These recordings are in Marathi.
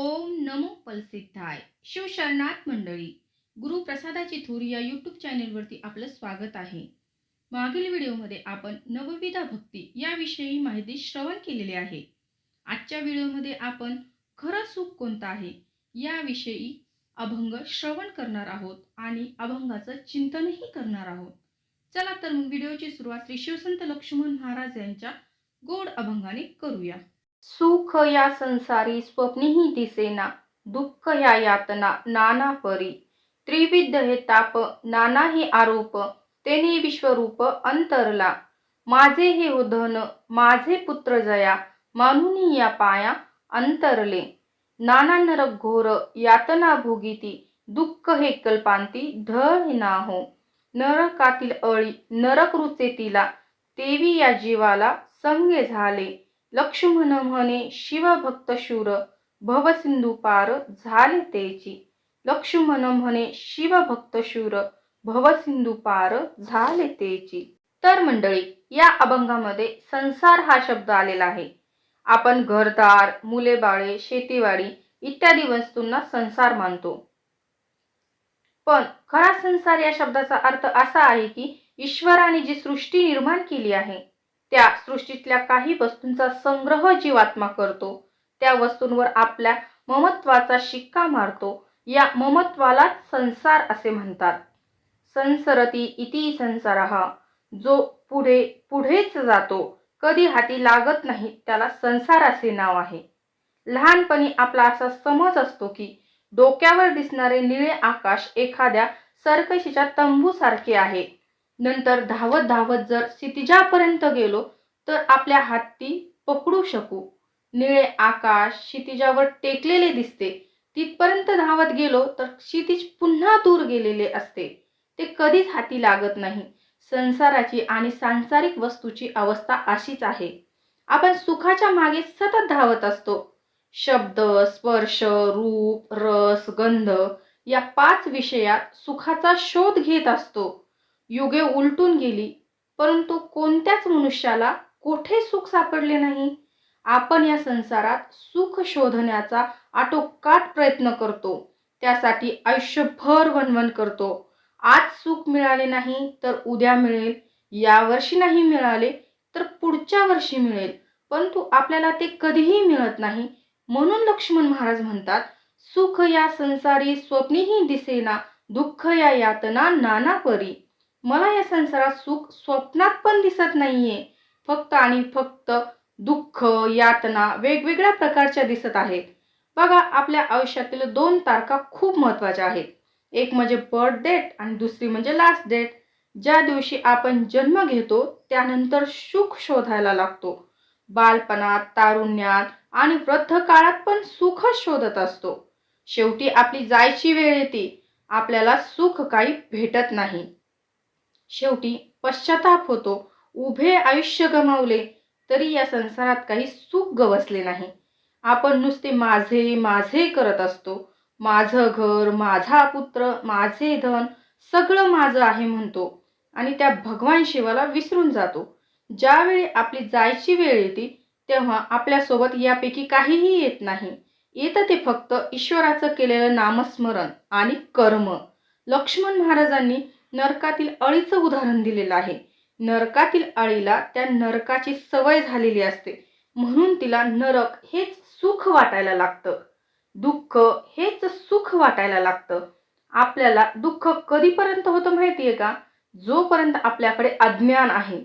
ओम नमो पलसिद्धाय. शिवशरणात मंडळी गुरुप्रसादाची थूर या यूट्यूब चॅनेलवरती आपलं स्वागत आहे. मागील व्हिडिओमध्ये आपण नवविधा भक्ती याविषयी माहिती श्रवण केलेली आहे. आजच्या व्हिडिओमध्ये आपण खरं सुख कोणतं आहे याविषयी अभंग श्रवण करणार आहोत आणि अभंगाचं चिंतनही करणार आहोत. चला तर मग व्हिडिओची सुरुवात श्री शिवसंत लक्ष्मण महाराज यांच्या गोड अभंगाने करूया. सुख या संसारी स्वप्नीही दिसेना दुःख या यातना नाना परी. त्रिविध हे ताप नाना हे आरोप तेने विश्वरूप अंतरला. माझे हे उधन माझे पुत्र जया मानुनी या पाया अंतरले. नाना नरक घोर यातना भोगिती दुःख हे कल्पांती ढळ ना हो नरकातील अळी नरक रुचे तिला तेवी या जीवाला संगे झाले. लक्ष्मण म्हणे शिवभक्त शूर भवसिंधू पार झाले तेची. लक्ष्मण म्हणे शिवभक्त शूर भवसिंधू पार झाले तेची. तर मंडळी या अभंगामध्ये संसार हा शब्द आलेला आहे. आपण घरदार मुले बाळे शेतीवाडी इत्यादी वस्तूंना संसार मानतो. पण खरा संसार या शब्दाचा अर्थ असा आहे की ईश्वराने जी सृष्टी निर्माण केली आहे त्या सृष्टीतल्या काही वस्तूंचा संग्रह जीवात्मा करतो. त्या वस्तूंवर आपल्या ममत्वाचा शिक्का मारतो. या ममत्वाला संसार असे म्हणतात. संसरती इति संसार. जो पुढे पुढेच जातो कधी हाती लागत नाही त्याला संसार असे नाव आहे. लहानपणी आपला असा समज असतो की डोक्यावर दिसणारे निळे आकाश एखाद्या सरकशीच्या तंबूसारखे आहे. नंतर धावत धावत जर क्षितिजापर्यंत गेलो तर आपल्या हाती पकडू शकू. निळे आकाश क्षितिजावर टेकलेले दिसते. तिथपर्यंत धावत गेलो तर क्षितिज पुन्हा दूर गेलेले असते. ते कधीच हाती लागत नाही. संसाराची आणि सांसारिक वस्तूची अवस्था अशीच आहे. आपण सुखाच्या मागे सतत धावत असतो. शब्द स्पर्श रूप रस गंध या पाच विषयात सुखाचा शोध घेत असतो. युगे उलटून गेली. परंतु कोणत्याच मनुष्याला कोठे सुख सापडले नाही? आपण या संसारात सुख शोधण्याचा आटोकाट प्रयत्न करतो. त्यासाठी आयुष्यभर वनवन करतो. आज सुख मिळाले नाही तर उद्या मिळेल. या वर्षी नाही मिळाले तर पुढच्या वर्षी मिळेल. परंतु आपल्याला ते कधीही मिळत नाही. म्हणून लक्ष्मण महाराज म्हणतात सुख या संसारी स्वप्नीही दिसेना दुःख या यातना नाना परी मला या संसारात सुख स्वप्नात पण दिसत नाहीये. फक्त आणि फक्त दुःख यातना वेगवेगळ्या प्रकारच्या दिसत आहेत. बघा आपल्या आयुष्यातील दोन तारखा खूप महत्त्वाच्या आहेत. एक म्हणजे बर्थ डेट आणि दुसरी म्हणजे लास्ट डेट. ज्या दिवशी आपण जन्म घेतो त्यानंतर सुख शोधायला लागतो. बालपणात तारुण्यात आणि वृद्ध काळात पण सुख शोधत असतो. शेवटी आपली जायची वेळ येते. आपल्याला सुख काही भेटत नाही. शेवटी पश्चाताप होतो. उभे आयुष्य गमावले तरी या संसारात काही सुख गवसले नाही. आपण नुसते माझे माझे करत असतो. माझं घर माझा पुत्र माझे धन सगळं माझं आहे म्हणतो. आणि त्या भगवान शिवाला विसरून जातो. ज्यावेळी आपली जायची वेळ येते तेव्हा आपल्यासोबत यापैकी काहीही येत नाही. येतं ते फक्त ईश्वराचं केलेलं नामस्मरण आणि कर्म. लक्ष्मण महाराजांनी नरकातील अळीचं उदाहरण दिलेलं आहे. नरकातील अळीला त्या नरकाची सवय झालेली असते. म्हणून तिला नरक हेच सुख वाटायला लागतं. दुःख हेच सुख वाटायला लागतं. आपल्याला दुःख कधीपर्यंत होतं माहितीये का? जोपर्यंत आपल्याकडे अज्ञान आहे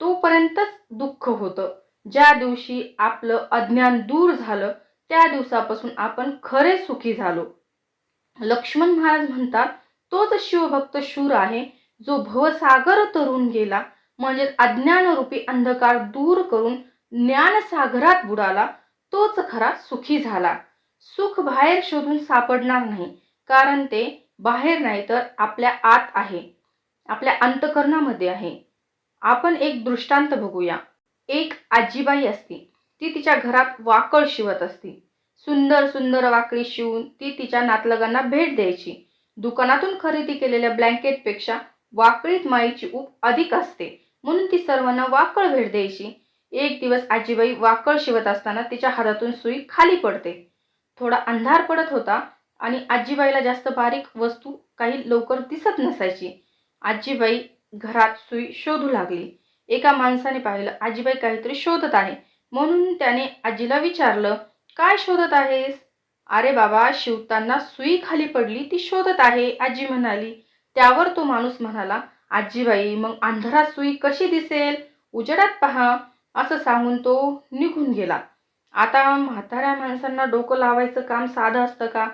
तोपर्यंतच दुःख होतं. ज्या दिवशी आपलं अज्ञान दूर झालं त्या दिवसापासून आपण खरे सुखी झालो. लक्ष्मण महाराज म्हणतात तोच शिवभक्त शूर आहे जो भवसागर तरून गेला म्हणजे अज्ञानरूपी अंधकार दूर करून ज्ञानसागरात बुडाला तोच खरा सुखी झाला. सुख बाहेर शोधून सापडणार नाही कारण ते बाहेर नाही तर आपल्या आत आहे आपल्या अंतकरणामध्ये आहे. आपण एक दृष्टांत बघूया. एक आजीबाई असती ती तिच्या घरात वाकळ शिवत असती. सुंदर सुंदर वाकळी शिवून ती तिच्या नातलगांना भेट द्यायची. दुकानातून खरेदी केलेल्या ब्लँकेटपेक्षा वाकळीत माईची ऊब अधिक असते. म्हणून ती सर्वांना वाकळ भेट द्यायची. एक दिवस आजीबाई वाकळ शिवत असताना तिच्या हातातून सुई खाली पडते. थोडा अंधार पडत होता आणि आजीबाईला जास्त बारीक वस्तू काही लवकर दिसत नसायची. आजीबाई घरात सुई शोधू लागली. एका माणसाने पाहिलं आजीबाई काहीतरी शोधत आहे. म्हणून त्याने आजीला विचारलं काय शोधत आहेस? अरे बाबा शिवताना सुई खाली पडली ती शोधत आहे आजी म्हणाली. त्यावर तो माणूस म्हणाला आजीबाई मग अंधारात सुई कशी दिसेल? उजेडात पहा असं सांगून तो निघून गेला. आता म्हाताऱ्या माणसांना डोकं लावायचं काम साधं असतं का?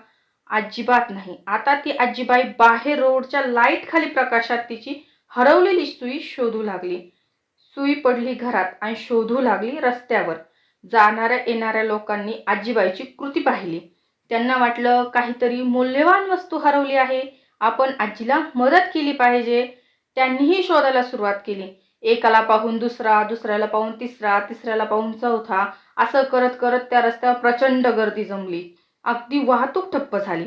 अजिबात नाही. आता ती आजीबाई बाहेर रोडच्या लाइट खाली प्रकाशात तिची हरवलेली सुई शोधू लागली. सुई पडली घरात आणि शोधू लागली रस्त्यावर. जाणाऱ्या येणाऱ्या लोकांनी आजीबाईची कृती पाहिली. त्यांना वाटलं काहीतरी मौल्यवान वस्तू हरवली आहे. आपण आजीला मदत केली पाहिजे. त्यांनीही शोधायला सुरुवात केली. एकाला पाहून दुसरा दुसऱ्याला पाहून तिसरा तिसऱ्याला पाहून चौथा असं करत करत त्या रस्त्यावर प्रचंड गर्दी जमली. अगदी वाहतूक ठप्प झाली.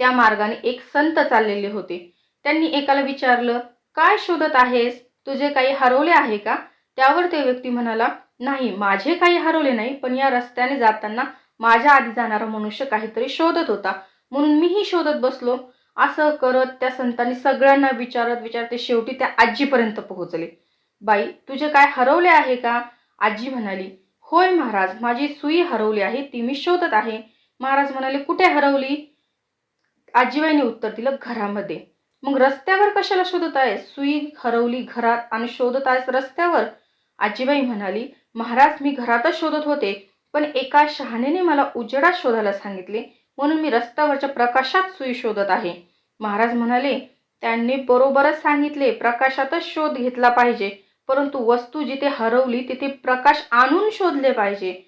त्या मार्गाने एक संत चाललेले होते. त्यांनी एकाला विचारलं काय शोधत आहेस? तुझे काही हरवले आहे का? त्यावर ते व्यक्ती म्हणाला नाही माझे काही हरवले नाही पण या रस्त्याने जाताना माझ्या आधी जाणारा मनुष्य काहीतरी शोधत होता. म्हणून मीही शोधत बसलो. असं करत त्या संतांनी सगळ्यांना विचारत विचारते शेवटी त्या आजीपर्यंत पोहोचले. बाई तुझे काय हरवले आहे का? आजी म्हणाली होय महाराज माझी सुई हरवली आहे ती मी शोधत आहे. महाराज म्हणाले कुठे हरवली? आजीबाईने उत्तर दिलं घरामध्ये. मग रस्त्यावर कशाला शोधत आहेस? सुई हरवली घरात आणि शोधत आहेस रस्त्यावर? आजीबाई म्हणाली महाराज मी घरातच शोधत होते. पण एका शहाणेने मला उजेडात शोधायला सांगितले. म्हणून मी रस्त्यावरच्या प्रकाशात सुई शोधत आहे. महाराज म्हणाले त्यांनी बरोबरच सांगितले प्रकाशातच शोध घेतला पाहिजे. परंतु वस्तू जिथे हरवली तिथे प्रकाश आणून शोधले पाहिजे.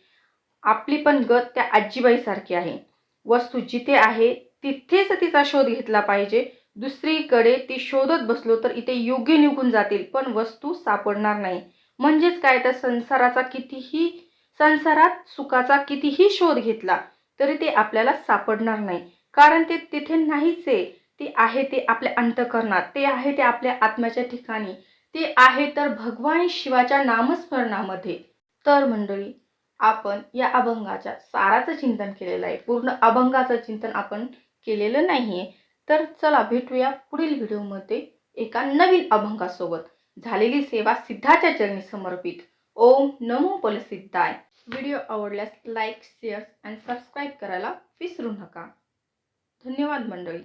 आपली पण गत त्या आजीबाईसारखी आहे. वस्तू जिथे आहे तिथेच तिचा शोध घेतला पाहिजे. दुसरीकडे ती शोधत बसलो तर इथे योग्य निघून जातील. पण वस्तू सापडणार नाही. म्हणजेच काय? तर संसाराचा कितीही संसारात सुखाचा कितीही शोध घेतला तरी ते आपल्याला सापडणार नाही. कारण ते तिथे नाहीच आहे ते आहे ते आपल्या अंतकरणात. ते आहे ते आपल्या आत्म्याच्या ठिकाणी. ते आहे तर भगवान शिवाच्या नामस्मरणामध्ये. तर मंडळी आपण या अभंगाच्या साराचं चिंतन केलेलं आहे. पूर्ण अभंगाचं चिंतन आपण केलेलं नाही आहे तर चला भेटूया पुढील व्हिडिओमध्ये एका नवीन अभंगासोबत. झालेली सेवा सिद्धाच्या चरणी समर्पित. ओम नमो बलसिद्धाय व्हिडिओ आवडल्यास लाईक शेअर्स आणि सबस्क्राईब करायला विसरू नका. धन्यवाद मंडळी.